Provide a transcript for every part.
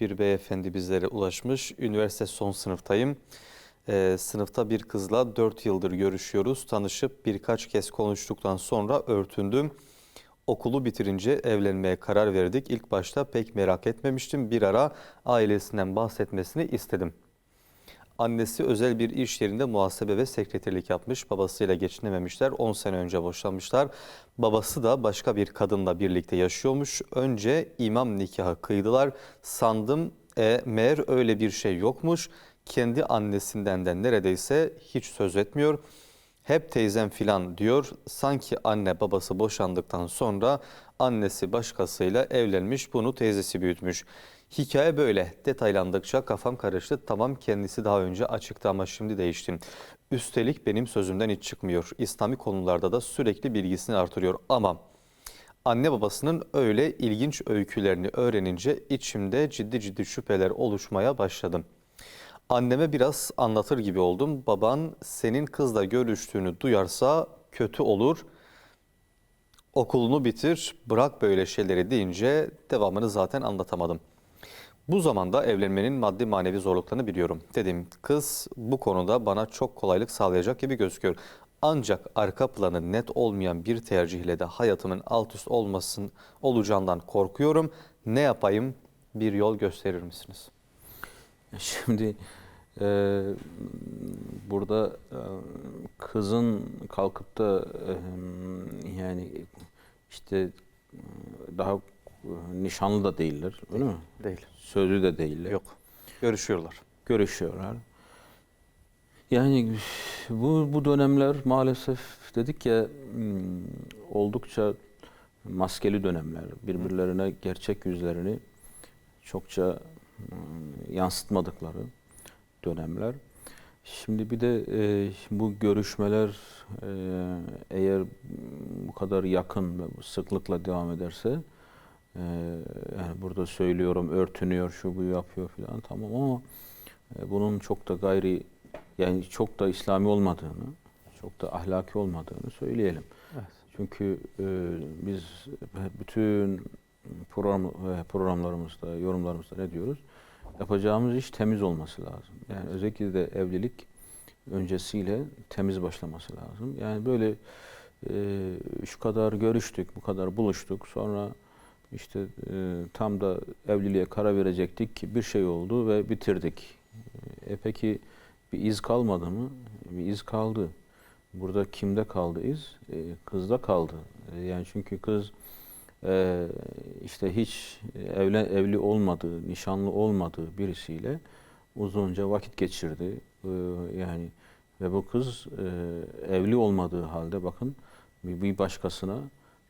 Bir beyefendi bizlere ulaşmış. Üniversite son sınıftayım. Ee, sınıfta bir kızla 4 yıldır görüşüyoruz. Tanışıp birkaç kez konuştuktan sonra örtündüm. Okulu bitirince evlenmeye karar verdik. İlk başta pek merak etmemiştim. Bir ara ailesinden bahsetmesini istedim. Annesi özel bir iş yerinde muhasebe ve sekreterlik yapmış. Babasıyla geçinememişler. 10 sene önce boşanmışlar. Babası da başka bir kadınla birlikte yaşıyormuş. Önce imam nikahı kıydılar. Sandım e, meğer öyle bir şey yokmuş. Kendi annesinden de neredeyse hiç söz etmiyor. Hep teyzem filan diyor. Sanki anne babası boşandıktan sonra annesi başkasıyla evlenmiş. Bunu teyzesi büyütmüş. Hikaye böyle. Detaylandıkça kafam karıştı. Tamam kendisi daha önce açıktı ama şimdi değiştim. Üstelik benim sözümden hiç çıkmıyor. İslami konularda da sürekli bilgisini artırıyor. Ama anne babasının öyle ilginç öykülerini öğrenince içimde ciddi ciddi şüpheler oluşmaya başladım. Anneme biraz anlatır gibi oldum. Baban senin kızla görüştüğünü duyarsa kötü olur. Okulunu bitir, bırak böyle şeyleri deyince devamını zaten anlatamadım. Bu zamanda evlenmenin maddi manevi zorluklarını biliyorum. Dedim kız bu konuda bana çok kolaylık sağlayacak gibi gözüküyor. Ancak arka planı net olmayan bir tercihle de hayatımın alt üst olmasın olacağından korkuyorum. Ne yapayım? Bir yol gösterir misiniz? Şimdi e, burada e, kızın kalkıp da e, yani işte e, daha nişanlı da değiller öyle mi? Değil. Sözlü de değiller. Yok. Görüşüyorlar. Görüşüyorlar. Yani bu bu dönemler maalesef dedik ya hmm, oldukça maskeli dönemler. Birbirlerine gerçek yüzlerini çokça hmm, yansıtmadıkları dönemler. Şimdi bir de e, bu görüşmeler e, eğer bu kadar yakın ve sıklıkla devam ederse e, yani burada söylüyorum örtünüyor şu bu yapıyor filan tamam ama e, bunun çok da gayri yani çok da İslami olmadığını, çok da ahlaki olmadığını söyleyelim. Evet. Çünkü e, biz bütün program e, programlarımızda, yorumlarımızda ne diyoruz? Yapacağımız iş temiz olması lazım. Yani özellikle de evlilik öncesiyle temiz başlaması lazım. Yani böyle e, şu kadar görüştük, bu kadar buluştuk. Sonra işte e, tam da evliliğe karar verecektik ki bir şey oldu ve bitirdik. E peki bir iz kalmadı mı? Bir iz kaldı. Burada kimde kaldı iz? E, kızda kaldı. E, yani çünkü kız e, işte hiç evlen, evli olmadığı, nişanlı olmadığı birisiyle uzunca vakit geçirdi. E, yani ve bu kız e, evli olmadığı halde bakın bir, başkasına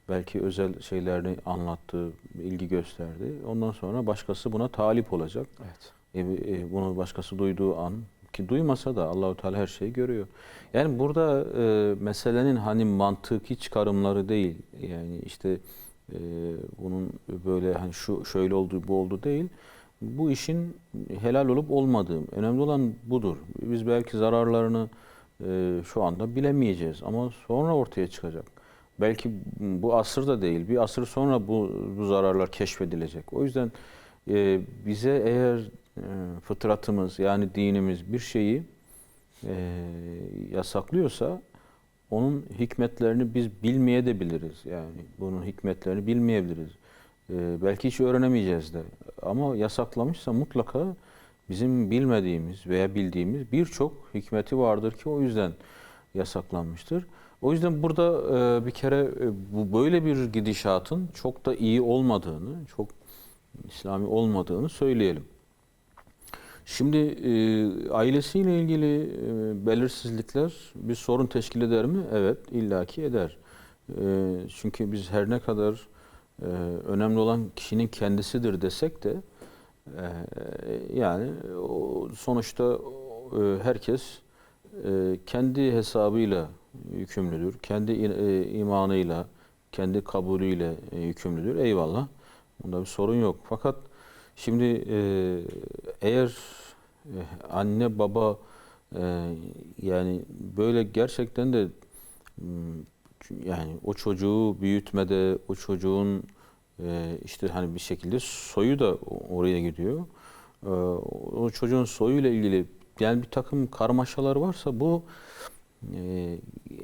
belki özel şeylerini anlattı, ilgi gösterdi. Ondan sonra başkası buna talip olacak. Evet. E, e, bunu başkası duyduğu an ki duymasa da Allahu Teala her şeyi görüyor. Yani burada e, meselenin hani mantıki çıkarımları değil. Yani işte e, bunun böyle hani şu şöyle oldu bu oldu değil. Bu işin helal olup olmadığı. Önemli olan budur. Biz belki zararlarını e, şu anda bilemeyeceğiz ama sonra ortaya çıkacak. Belki bu asırda değil, bir asır sonra bu, bu zararlar keşfedilecek. O yüzden e, bize eğer e, fıtratımız yani dinimiz bir şeyi e, yasaklıyorsa onun hikmetlerini biz bilmeye de biliriz. Yani bunun hikmetlerini bilmeyebiliriz. E, belki hiç öğrenemeyeceğiz de. Ama yasaklamışsa mutlaka bizim bilmediğimiz veya bildiğimiz birçok hikmeti vardır ki o yüzden yasaklanmıştır. O yüzden burada e, bir kere e, bu böyle bir gidişatın çok da iyi olmadığını, çok İslami olmadığını söyleyelim. Şimdi e, ailesiyle ilgili belirsizlikler bir sorun teşkil eder mi? Evet, illaki eder. Çünkü biz her ne kadar önemli olan kişinin kendisidir desek de yani sonuçta herkes kendi hesabıyla yükümlüdür. Kendi e, imanıyla, kendi kabulüyle e, yükümlüdür. Eyvallah. Bunda bir sorun yok. Fakat şimdi e, eğer anne baba yani böyle gerçekten de m, yani o çocuğu büyütmede o çocuğun işte hani bir şekilde soyu da oraya gidiyor. o çocuğun soyuyla ilgili yani bir takım karmaşalar varsa bu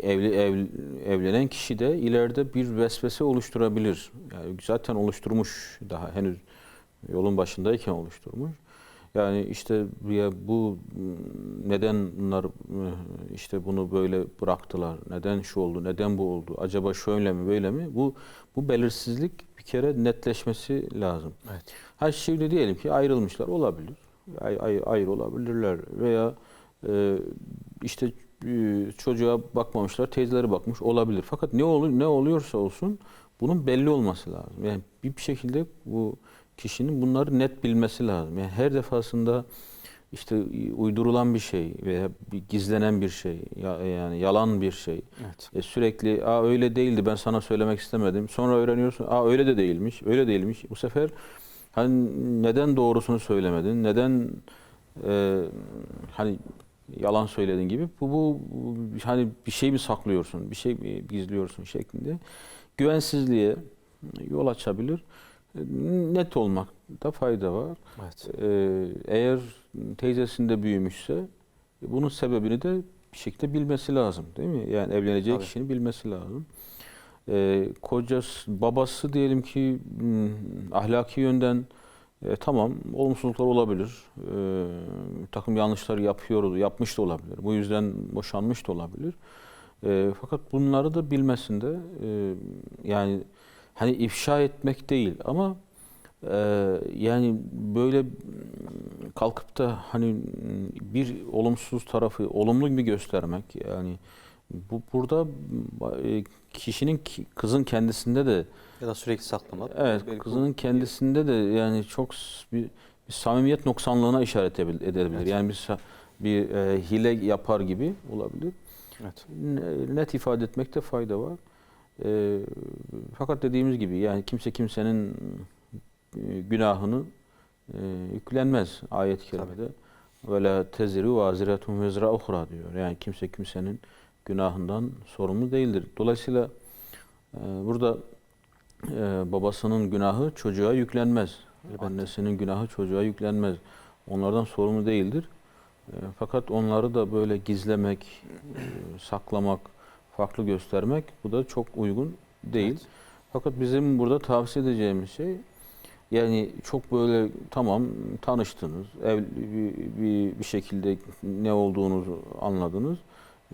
evli ev, evlenen kişi de ileride bir vesvese oluşturabilir. Yani zaten oluşturmuş daha henüz yolun başındayken oluşturmuş. Yani işte ya bu neden bunlar e, işte bunu böyle bıraktılar? Neden şu oldu? Neden bu oldu? Acaba şöyle mi böyle mi? Bu bu belirsizlik bir kere netleşmesi lazım. Evet. Ha şimdi diyelim ki ayrılmışlar olabilir. Ay, ay, ayrı olabilirler veya e, işte çocuğa bakmamışlar, teyzeleri bakmış olabilir. Fakat ne olur ne oluyorsa olsun bunun belli olması lazım. Yani bir, şekilde bu kişinin bunları net bilmesi lazım. Yani her defasında işte uydurulan bir şey veya bir gizlenen bir şey ya- yani yalan bir şey Evet. e, sürekli Aa, öyle değildi ben sana söylemek istemedim. Sonra öğreniyorsun Aa, öyle de değilmiş, öyle değilmiş. Bu sefer hani neden doğrusunu söylemedin, neden e, hani yalan söyledin gibi bu, bu, bu hani bir şey mi saklıyorsun, bir şey mi gizliyorsun şeklinde güvensizliğe yol açabilir. E, Net olmakta fayda var. Evet. Ee, eğer teyzesinde büyümüşse bunun sebebini de bir şekilde bilmesi lazım değil mi? Yani evleneceği Tabii. kişinin bilmesi lazım. Ee, kocası, babası diyelim ki hmm, ahlaki yönden e, tamam olumsuzluklar olabilir. Bir takım yanlışlar yapıyordu, yapmış da olabilir. Bu yüzden boşanmış da olabilir. Ee, fakat bunları da bilmesinde e, yani hani ifşa etmek değil ama ee, yani böyle kalkıp da hani bir olumsuz tarafı olumlu gibi göstermek yani bu burada e, kişinin ki- kızın kendisinde de Ya da sürekli saklamak. evet Belki kızının kendisinde de yani çok s- bir, bir samimiyet noksanlığına işaret edebil- edebilir. Evet. Yani bir sa- bir e, hile yapar gibi olabilir. Evet. Ne- net ifade etmekte fayda var. Ee, fakat dediğimiz gibi yani kimse kimsenin e, günahını e, yüklenmez ayet-i kerimede. Ve la teziru vaziretun vezra uhra diyor. Yani kimse kimsenin günahından sorumlu değildir. Dolayısıyla e, burada e, babasının günahı çocuğa yüklenmez. Elbette. Annesinin günahı çocuğa yüklenmez. Onlardan sorumlu değildir. E, fakat onları da böyle gizlemek, e, saklamak, farklı göstermek bu da çok uygun değil. Evet. Fakat bizim burada tavsiye edeceğimiz şey yani çok böyle tamam tanıştınız, ev, bir, bir, bir şekilde ne olduğunuzu anladınız.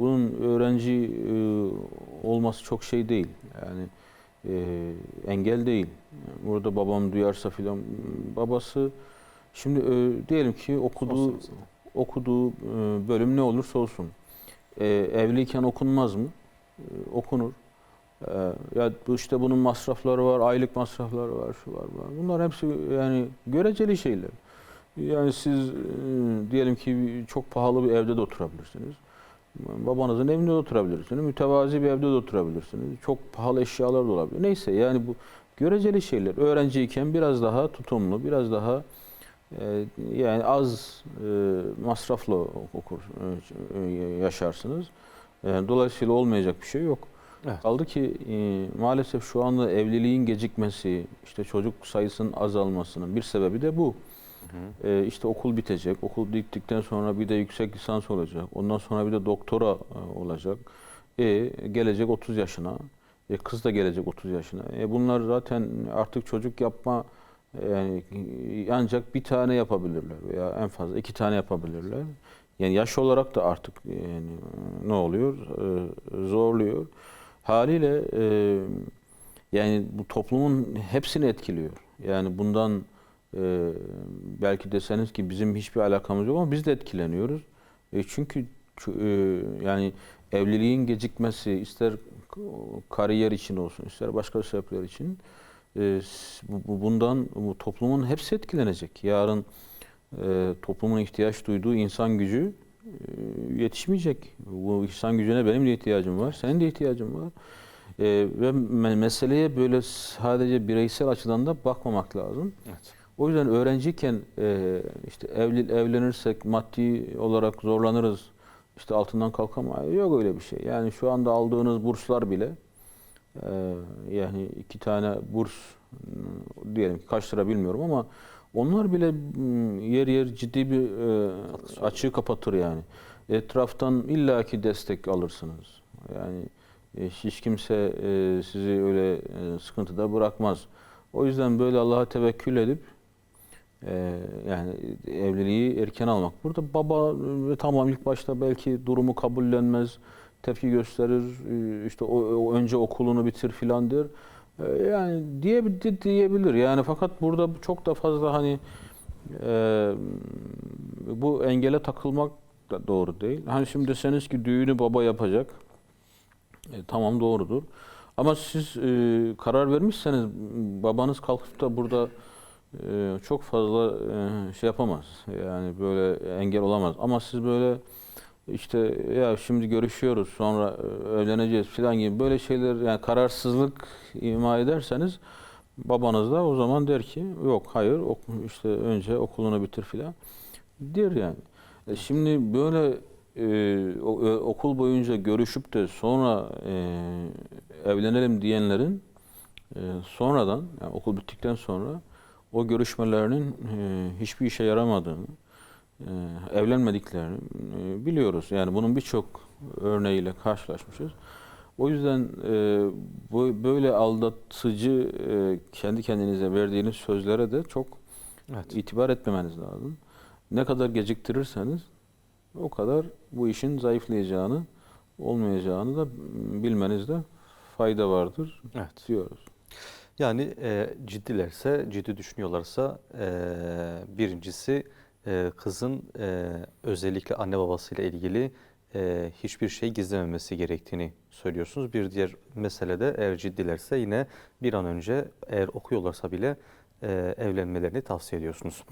Bunun öğrenci e, olması çok şey değil. Yani e, engel değil. Burada babam duyarsa filan babası şimdi e, diyelim ki okuduğu okuduğu e, bölüm ne olursa olsun e, evliyken okunmaz mı? E, okunur. E, ya bu işte bunun masrafları var, aylık masrafları var, şu var, var. Bunlar hepsi yani göreceli şeyler. Yani siz e, diyelim ki çok pahalı bir evde de oturabilirsiniz. Babanızın evinde de oturabilirsiniz. Mütevazi bir evde de oturabilirsiniz. Çok pahalı eşyalar da olabilir. Neyse yani bu göreceli şeyler. Öğrenciyken biraz daha tutumlu, biraz daha e, yani az e, masraflı okur, e, yaşarsınız. Yani dolayısıyla olmayacak bir şey yok. Evet. Kaldı ki e, maalesef şu anda evliliğin gecikmesi, işte çocuk sayısının azalmasının bir sebebi de bu. Hı. E, işte okul bitecek, okul bittikten sonra bir de yüksek lisans olacak, ondan sonra bir de doktora e, olacak. E, gelecek 30 yaşına, e, kız da gelecek 30 yaşına. E, bunlar zaten artık çocuk yapma yani e, ancak bir tane yapabilirler veya en fazla iki tane yapabilirler. Yani yaş olarak da artık yani ne oluyor? E, zorluyor. Haliyle e, yani bu toplumun hepsini etkiliyor. Yani bundan e, belki deseniz ki bizim hiçbir alakamız yok ama biz de etkileniyoruz. E, çünkü çü- e, yani evliliğin gecikmesi ister kariyer için olsun ister başka sebepler için e, bundan bu toplumun hepsi etkilenecek. Yarın e, toplumun ihtiyaç duyduğu insan gücü e, yetişmeyecek. Bu insan gücüne benim de ihtiyacım var, senin de ihtiyacın var. E, ve me- meseleye böyle sadece bireysel açıdan da bakmamak lazım. Evet. O yüzden öğrenciyken e, işte evli, evlenirsek maddi olarak zorlanırız. İşte altından kalkamayız. Yok öyle bir şey. Yani şu anda aldığınız burslar bile e, yani iki tane burs m, diyelim ki kaç lira bilmiyorum ama Onlar bile mm, yer yer ciddi bir e, açığı kapatır yani. Etraftan illaki destek alırsınız. Yani e, hiç kimse e, sizi öyle e, sıkıntıda bırakmaz. O yüzden böyle Allah'a tevekkül edip e, yani evliliği erken almak. Burada baba e, tamam ilk başta belki durumu kabullenmez, tepki gösterir, e, işte o, o önce okulunu bitir filan der. E, Yani diye, di- diyebilir. Yani fakat burada çok da fazla hani e, bu engele takılmak da doğru değil. Hani şimdi deseniz ki düğünü baba yapacak. E, tamam doğrudur. Ama siz e, karar vermişseniz babanız kalkıp da burada e, çok fazla e, şey yapamaz. Yani böyle engel olamaz. Ama siz böyle işte ya şimdi görüşüyoruz sonra e, evleneceğiz falan gibi böyle şeyler yani kararsızlık ima ederseniz babanız da o zaman der ki yok hayır işte önce okulunu bitir filan der yani. E, şimdi böyle e, e, okul boyunca görüşüp de sonra e, evlenelim diyenlerin e, sonradan yani okul bittikten sonra o görüşmelerinin e, hiçbir işe yaramadığını, e, evlenmediklerini e, biliyoruz. Yani bunun birçok örneğiyle karşılaşmışız. O yüzden e, bu böyle aldatıcı e, kendi kendinize verdiğiniz sözlere de çok Evet. itibar etmemeniz lazım. Ne kadar geciktirirseniz o kadar bu işin zayıflayacağını, olmayacağını da bilmenizde fayda vardır Evet. diyoruz. Yani e, ciddilerse, ciddi düşünüyorlarsa e, birincisi e, kızın e, özellikle anne babasıyla ilgili e, hiçbir şey gizlememesi gerektiğini söylüyorsunuz. Bir diğer mesele de eğer ciddilerse yine bir an önce eğer okuyorlarsa bile e, evlenmelerini tavsiye ediyorsunuz.